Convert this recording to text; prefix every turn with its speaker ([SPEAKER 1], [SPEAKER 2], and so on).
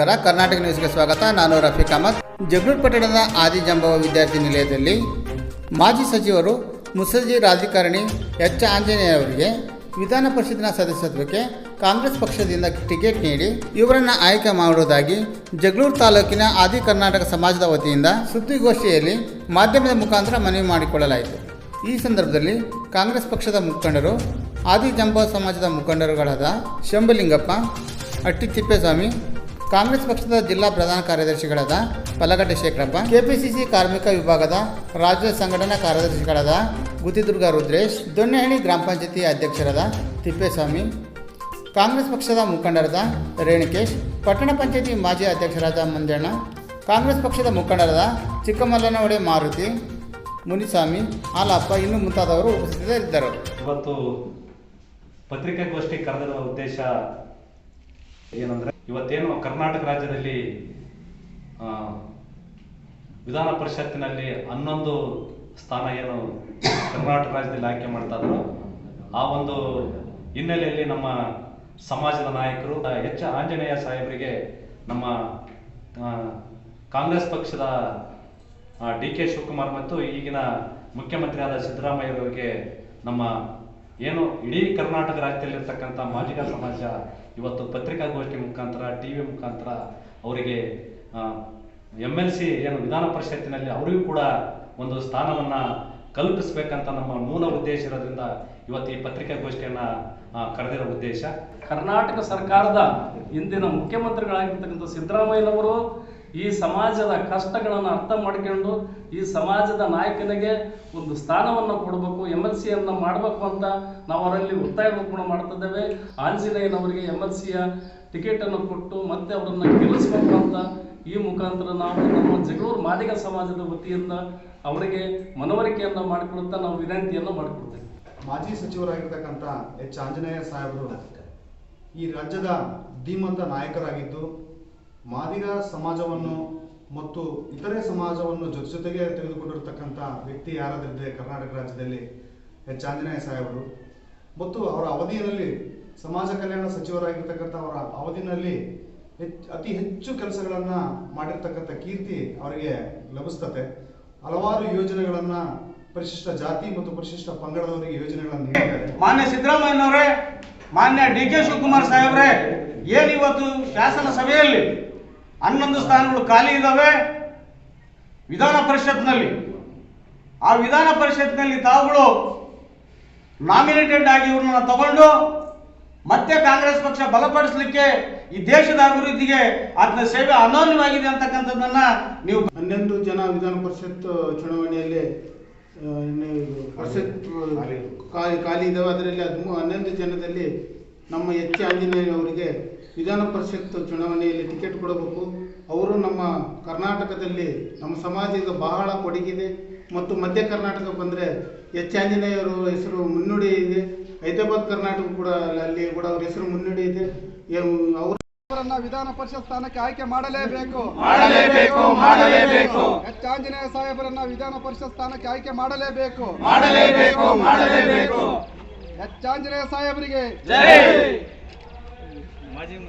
[SPEAKER 1] ನಮಸ್ಕಾರ. ಕರ್ನಾಟಕ ನ್ಯೂಸ್ಗೆ ಸ್ವಾಗತ. ನಾನು ರಫೀಕ್ ಅಹಮದ್. ಜಗಳೂರು ಪಟ್ಟಣದ ಆದಿಜಂಬವ ವಿದ್ಯಾರ್ಥಿ ನಿಲಯದಲ್ಲಿ ಮಾಜಿ ಸಚಿವರು ಮುಸರ್ಜಿ ರಾಜಕಾರಣಿ ಎಚ್. ಆಂಜನೇಯ ಅವರಿಗೆ ವಿಧಾನ ಪರಿಷತ್ತಿನ ಸದಸ್ಯತ್ವಕ್ಕೆ ಕಾಂಗ್ರೆಸ್ ಪಕ್ಷದಿಂದ ಟಿಕೆಟ್ ನೀಡಿ ಇವರನ್ನು ಆಯ್ಕೆ ಮಾಡುವುದಾಗಿ ಜಗಳೂರು ತಾಲೂಕಿನ ಆದಿ ಕರ್ನಾಟಕ ಸಮಾಜದ ವತಿಯಿಂದ ಸುದ್ದಿಗೋಷ್ಠಿಯಲ್ಲಿ ಮಾಧ್ಯಮದ ಮುಖಾಂತರ ಮನವಿ ಮಾಡಿಕೊಳ್ಳಲಾಯಿತು. ಈ ಸಂದರ್ಭದಲ್ಲಿ ಕಾಂಗ್ರೆಸ್ ಪಕ್ಷದ ಮುಖಂಡರು ಆದಿ ಜಂಬವ ಸಮಾಜದ ಮುಖಂಡರುಗಳಾದ ಶಂಬಲಿಂಗಪ್ಪ ಅಟ್ಟಿ ತಿಪ್ಪೇಸ್ವಾಮಿ ಕಾಂಗ್ರೆಸ್ ಪಕ್ಷದ ಜಿಲ್ಲಾ ಪ್ರಧಾನ ಕಾರ್ಯದರ್ಶಿಗಳಾದ ಪಲಗಟ್ಟೆ ಶೇಖರಪ್ಪ, ಕೆಪಿಸಿಸಿ ಕಾರ್ಮಿಕ ವಿಭಾಗದ ರಾಜ್ಯ ಸಂಘಟನಾ ಕಾರ್ಯದರ್ಶಿಗಳಾದ ಗುತ್ತಿದುರ್ಗ ರುದ್ರೇಶ್, ದೊಣ್ಣೆಹಳ್ಳಿ ಗ್ರಾಮ ಪಂಚಾಯತಿ ಅಧ್ಯಕ್ಷರಾದ ತಿಪ್ಪೇಸ್ವಾಮಿ, ಕಾಂಗ್ರೆಸ್ ಪಕ್ಷದ ಮುಖಂಡರಾದ ರೇಣುಕೇಶ್, ಪಟ್ಟಣ ಪಂಚಾಯತಿ ಮಾಜಿ ಅಧ್ಯಕ್ಷರಾದ ಮಂಜಣ್ಣ, ಕಾಂಗ್ರೆಸ್ ಪಕ್ಷದ ಮುಖಂಡರಾದ ಚಿಕ್ಕಮಲ್ಲನವಡೆ ಮಾರುತಿ, ಮುನಿಸ್ವಾಮಿ, ಹಾಲಪ್ಪ ಇನ್ನು ಮುಂತಾದವರು ಉಪಸ್ಥಿತರಿದ್ದರು.
[SPEAKER 2] ಇವತ್ತು ಪತ್ರಿಕಾಗೋಷ್ಠಿ ಕರೆದಿರುವ ಉದ್ದೇಶ ಏನಂದ್ರೆ, ಇವತ್ತೇನು ಕರ್ನಾಟಕ ರಾಜ್ಯದಲ್ಲಿ ವಿಧಾನ ಪರಿಷತ್ತಿನಲ್ಲಿ ಹನ್ನೊಂದು ಸ್ಥಾನ ಏನು ಕರ್ನಾಟಕ ರಾಜ್ಯದಲ್ಲಿ ಆಯ್ಕೆ ಮಾಡ್ತಾ ಆ ಒಂದು ಹಿನ್ನೆಲೆಯಲ್ಲಿ ನಮ್ಮ ಸಮಾಜದ ನಾಯಕರು, ಎಚ್ ಆಂಜನೇಯ ಸಾಹೇಬರಿಗೆ ನಮ್ಮ ಕಾಂಗ್ರೆಸ್ ಪಕ್ಷದ ಡಿ ಕೆ ಶಿವಕುಮಾರ್ ಮತ್ತು ಈಗಿನ ಮುಖ್ಯಮಂತ್ರಿಯಾದ ಸಿದ್ದರಾಮಯ್ಯ ಅವರಿಗೆ ನಮ್ಮ ಏನು ಇಡೀ ಕರ್ನಾಟಕ ರಾಜ್ಯದಲ್ಲಿರ್ತಕ್ಕಂಥ ಮಾಜಿಗ ಸಮಾಜ ಇವತ್ತು ಪತ್ರಿಕಾಗೋಷ್ಠಿ ಮುಖಾಂತರ ಟಿ ವಿ ಮುಖಾಂತರ ಅವರಿಗೆ ಎಂ ಎಲ್ ಸಿ ಏನು ವಿಧಾನ ಪರಿಷತ್ತಿನಲ್ಲಿ ಅವರಿಗೂ ಕೂಡ ಒಂದು ಸ್ಥಾನವನ್ನು ಕಲ್ಪಿಸಬೇಕಂತ ನಮ್ಮ ಮೂಲ ಉದ್ದೇಶ ಇರೋದ್ರಿಂದ ಇವತ್ತು ಈ ಪತ್ರಿಕಾಗೋಷ್ಠಿಯನ್ನು ಕರೆದಿರೋ ಉದ್ದೇಶ.
[SPEAKER 3] ಕರ್ನಾಟಕ ಸರ್ಕಾರದ ಇಂದಿನ ಮುಖ್ಯಮಂತ್ರಿಗಳಾಗಿರ್ತಕ್ಕಂಥ ಸಿದ್ದರಾಮಯ್ಯನವರು ಈ ಸಮಾಜದ ಕಷ್ಟಗಳನ್ನು ಅರ್ಥ ಮಾಡ್ಕೊಂಡು ಈ ಸಮಾಜದ ನಾಯಕನಿಗೆ ಒಂದು ಸ್ಥಾನವನ್ನು ಕೊಡಬೇಕು ಎಂ ಎಲ್ ಸಿಯನ್ನು ಮಾಡಬೇಕು ಅಂತ ನಾವು ಅವರಲ್ಲಿ ಒತ್ತಾಯವನ್ನು ಕೂಡ ಮಾಡ್ತಿದ್ದೇವೆ. ಆಂಜನೇಯನವರಿಗೆ ಎಂ ಎಲ್ ಸಿಯ ಟಿಕೆಟನ್ನು ಕೊಟ್ಟು ಮತ್ತೆ ಅವರನ್ನು ಗೆಲ್ಲಿಸಬೇಕು ಅಂತ ಈ ಮುಖಾಂತರ ನಾವು ನಮ್ಮ ಜಗಳೂರು ಮಾದಿಗ ಸಮಾಜದ ವತಿಯಿಂದ ಅವರಿಗೆ ಮನವರಿಕೆಯನ್ನು ಮಾಡಿಕೊಡುತ್ತಾ ನಾವು ವಿನಂತಿಯನ್ನು ಮಾಡಿಕೊಡ್ತೇವೆ.
[SPEAKER 4] ಮಾಜಿ ಸಚಿವರಾಗಿರ್ತಕ್ಕಂಥ ಎಚ್ ಆಂಜನೇಯ ಸಾಹೇಬರು ಈ ರಾಜ್ಯದ ಧೀಮಂತ ನಾಯಕರಾಗಿದ್ದು ಮಾದಿಗ ಸಮಾಜವನ್ನು ಮತ್ತು ಇತರೆ ಸಮಾಜವನ್ನು ಜೊತೆ ಜೊತೆಗೆ ತೆಗೆದುಕೊಂಡಿರ್ತಕ್ಕಂಥ ವ್ಯಕ್ತಿ ಯಾರಾದ್ರಿದ್ರೆ ಕರ್ನಾಟಕ ರಾಜ್ಯದಲ್ಲಿ ಎಚ್ ಆಂಜನೇಯ ಸಾಹೇಬರು. ಮತ್ತು ಅವರ ಅವಧಿಯಲ್ಲಿ ಸಮಾಜ ಕಲ್ಯಾಣ ಸಚಿವರಾಗಿರ್ತಕ್ಕಂಥ ಅವರ ಅವಧಿನಲ್ಲಿ ಹೆಚ್ಚು ಅತಿ ಹೆಚ್ಚು ಕೆಲಸಗಳನ್ನು ಮಾಡಿರ್ತಕ್ಕಂಥ ಕೀರ್ತಿ ಅವರಿಗೆ ಲಭಿಸ್ತತೆ. ಹಲವಾರು ಯೋಜನೆಗಳನ್ನ ಪರಿಶಿಷ್ಟ ಜಾತಿ ಮತ್ತು ಪರಿಶಿಷ್ಟ ಪಂಗಡದವರಿಗೆ ಯೋಜನೆಗಳನ್ನು ನೀಡಿದ್ದಾರೆ.
[SPEAKER 5] ಮಾನ್ಯ ಸಿದ್ದರಾಮಯ್ಯನವರೇ, ಮಾನ್ಯ ಡಿ ಕೆ ಶಿವಕುಮಾರ್ ಸಾಹೇಬ್ರೆ, ಏನಿವತ್ತು ಶಾಸನ ಸಭೆಯಲ್ಲಿ ಹನ್ನೊಂದು ಸ್ಥಾನಗಳು ಖಾಲಿ ಇದ್ದಾವೆ ವಿಧಾನ ಪರಿಷತ್ನಲ್ಲಿ. ಆ ವಿಧಾನ ಪರಿಷತ್ನಲ್ಲಿ ತಾವುಗಳು ನಾಮಿನೇಟೆಡ್ ಆಗಿ ಇವ್ರನ್ನ ತಗೊಂಡು ಮತ್ತೆ ಕಾಂಗ್ರೆಸ್ ಪಕ್ಷ ಬಲಪಡಿಸಲಿಕ್ಕೆ ಈ ದೇಶದ ಅಭಿವೃದ್ಧಿಗೆ ಅದನ್ನ ಸೇವೆ ಅನನ್ಯವಾಗಿದೆ ಅಂತಕ್ಕಂಥದ್ದನ್ನ ನೀವು
[SPEAKER 4] ಹನ್ನೊಂದು ಜನ ವಿಧಾನ ಪರಿಷತ್ ಚುನಾವಣೆಯಲ್ಲಿ ಪರಿಷತ್ ಖಾಲಿ. ಖಾಲಿ. ಇದ್ದಾವೆ ಅದರಲ್ಲಿ ಹದಿಮೂ ಹನ್ನೊಂದು ಜನದಲ್ಲಿ ನಮ್ಮ ಎಚ್. ಆಂಜನೇಯ ಅವರಿಗೆ ವಿಧಾನ ಪರಿಷತ್ ಚುನಾವಣೆಯಲ್ಲಿ ಟಿಕೆಟ್ ಕೊಡಬೇಕು. ಅವರು ನಮ್ಮ ಕರ್ನಾಟಕದಲ್ಲಿ ನಮ್ಮ ಸಮಾಜದ ಬಹಳ ಕೊಡುಗಿದೆ ಮತ್ತು ಮಧ್ಯ ಕರ್ನಾಟಕ ಬಂದರೆ ಎಚ್ ಆಂಜನೇಯರು ಹೆಸರು ಮುನ್ನುಡಿ ಇದೆ. ಹೈದರಾಬಾದ್ ಕರ್ನಾಟಕ ಕೂಡ ಅಲ್ಲಿ ಕೂಡ ಅವ್ರ ಹೆಸರು ಮುನ್ನುಡಿ ಇದೆ.
[SPEAKER 6] ಅವರನ್ನ ವಿಧಾನ ಪರಿಷತ್ ಸ್ಥಾನಕ್ಕೆ ಆಯ್ಕೆ ಮಾಡಲೇಬೇಕು.
[SPEAKER 5] ಮಾಡಲೇಬೇಕು ಮಾಡಲೇಬೇಕು.
[SPEAKER 6] ಎಚ್ ಆಂಜನೇಯ ಸಾಹೇಬರನ್ನ ವಿಧಾನ ಪರಿಷತ್ ಸ್ಥಾನಕ್ಕೆ ಆಯ್ಕೆ ಮಾಡಲೇಬೇಕು.
[SPEAKER 5] ಮಾಡಲೇಬೇಕು ಮಾಡಲೇಬೇಕು.
[SPEAKER 6] ಎಚ್ ಆಂಜನೇಯ ಸಾಹೇಬರಿಗೆ
[SPEAKER 5] 아직은...